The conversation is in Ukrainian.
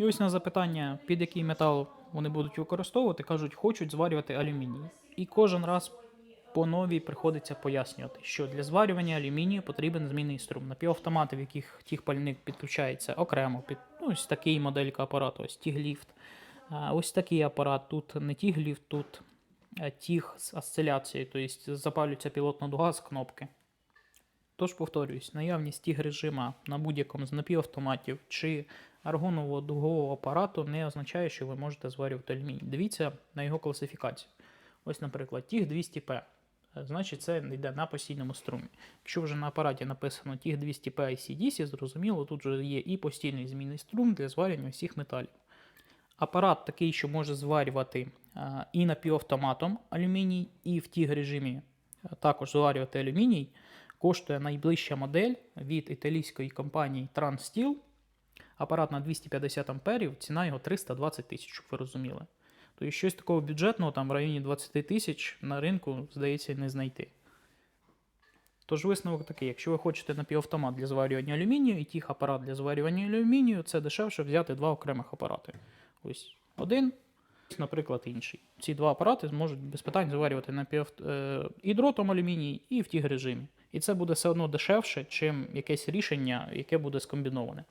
І ось на запитання, під який метал вони будуть використовувати, кажуть, хочуть зварювати алюміній. І кожен раз по новій приходиться пояснювати, що для зварювання алюмінію потрібен змінний струм. Напівавтомати, в яких тіг пальник підключається окремо під ну, ось такий моделька апарату, ось тігліфт. Ось такий апарат. Тут не тігліфт, тут тіг з осциляцією, тобто запалюється пілотна дуга з кнопки. Тож повторюсь, наявність тіг режима на будь-якому з напівавтоматів чи аргонового дугового апарату не означає, що ви можете зварювати алюміній. Дивіться на його класифікацію. Ось, наприклад, тіг 200P. Е, Значить, це йде на постійному струмі. Якщо вже на апараті написано тіг 200P ICDC, зрозуміло, тут вже є і постійний змінний струм для зварювання всіх металів. Апарат такий, що може зварювати е, і напівавтоматом алюміній, і в тіг режимі е, також зварювати алюміній, коштує найближча модель від італійської компанії TransSteel. Апарат на 250 амперів, ціна його 320 тисяч, щоб ви розуміли. Тобто щось такого бюджетного там в районі 20 тисяч на ринку, здається, не знайти. Тож висновок такий: якщо ви хочете напівавтомат для зварювання алюмінію і тих апарат для зварювання алюмінію, це дешевше взяти два окремих апарати. Ось один, наприклад, інший. Ці два апарати зможуть без питань зварювати напів... е, і дротом алюміній, і в тіг режимі. І це буде все одно дешевше, чим якесь рішення, яке буде скомбіноване.